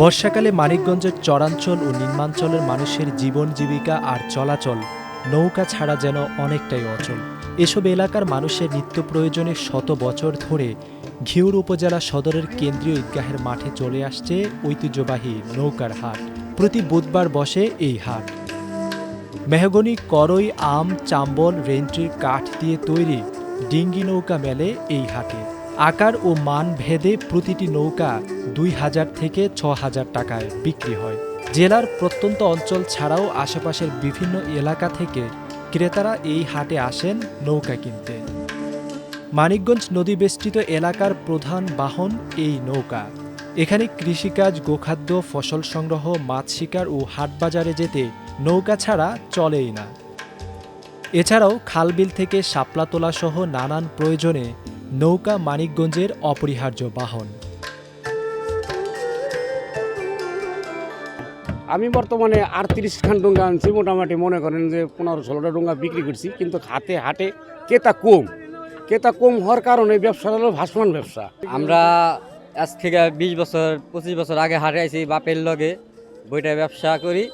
বর্ষাকালে মানিকগঞ্জের চরাঞ্চল ও নিম্নাঞ্চলের মানুষের জীবন জীবিকা আর চলাচল নৌকা ছাড়া যেন অনেকটাই অচল। এসব এলাকার মানুষের নিত্য প্রয়োজনে শত বছর ধরে ঘিউর উপজেলা সদরের কেন্দ্রীয় ঈদগাহের মাঠে চলে আসছে ঐতিহ্যবাহী নৌকার হাট। প্রতি বুধবার বসে এই হাট। মেহগনি, করই, আম, চাম্বল রেন্ট্রির কাঠ দিয়ে তৈরি ডিঙ্গি নৌকা মেলে এই হাটে। আকার ও মান ভেদে প্রতিটি নৌকা দুই হাজার থেকে ছ হাজার টাকায় বিক্রি হয়। জেলার প্রত্যন্ত অঞ্চল ছাড়াও আশেপাশের বিভিন্ন এলাকা থেকে ক্রেতারা এই হাটে আসেন নৌকা কিনতে। মানিকগঞ্জ নদী বেষ্টিত এলাকার প্রধান বাহন এই নৌকা। এখানে কৃষিকাজ, গোখাদ্য, ফসল সংগ্রহ, মাছ শিকার ও হাটবাজারে যেতে নৌকা ছাড়া চলেই না। এছাড়াও খালবিল থেকে শাপলা তোলা সহ নানান প্রয়োজনে নৌকা মানিকগঞ্জের অপরিহার্য বাহন। আমি বর্তমানে আটত্রিশ খান ডোঙ্গা আনছি মোটামুটি মনে করেন যে পনেরো ষোলোটা ডোঙ্গা বিক্রি করছি কিন্তু হাতে হাটে কেতা কম। কেতা কম হওয়ার কারণে ব্যবসাটা হলো ভাসমান ব্যবসা। আমরা আজ থেকে বিশ বছর পঁচিশ বছর আগে হাটে আইছি বাপের লগে বইটা ব্যবসা করি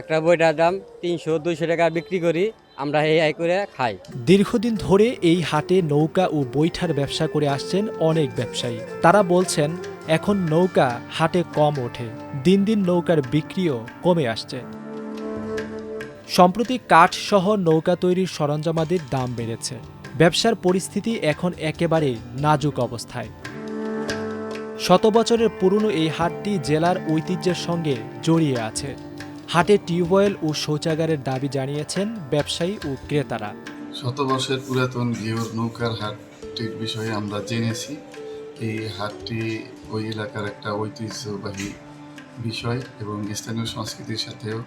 একটা বইটার দাম তিনশো দুইশো টাকা বিক্রি করি। আমরা এই করে খাই। দীর্ঘদিন ধরে এই হাটে নৌকা ও বৈঠার ব্যবসা করে আসছেন অনেক ব্যবসায়ী। তারা বলছেন, এখন নৌকা হাটে কম ওঠে। দিন দিন নৌকার বিক্রিও কমে আসছে। সম্প্রতি কাঠ সহ নৌকা তৈরির সরঞ্জামাদির দাম বেড়েছে। ব্যবসার পরিস্থিতি এখন একেবারে নাজুক অবস্থায়। শত বছরের পুরনো এই হাটটি জেলার ঐতিহ্যের সঙ্গে জড়িয়ে আছে। হাটে টিউবওয়েল ও শৌচাগারের দাবি জানিয়েছেন ব্যবসায়ী ও ক্রেতারা। শত বর্ষের পুরাতন ঘিওর নৌকার হাটটির বিষয়ে আমরা জেনেছি। এই হাটটি ওই এলাকার একটা ঐতিহ্যবাহী বিষয় এবং স্থানীয় সংস্কৃতির সাথেও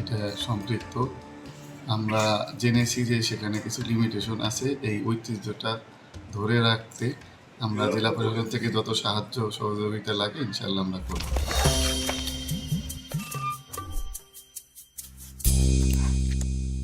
এটা সম্পৃক্ত। আমরা জেনেছি যে সেখানে কিছু লিমিটেশন আছে। এই ঐতিহ্যটা ধরে রাখতে আমরা জেলা প্রশাসন থেকে যত সাহায্য সহযোগিতা লাগে ইনশাল্লাহ আমরা করব।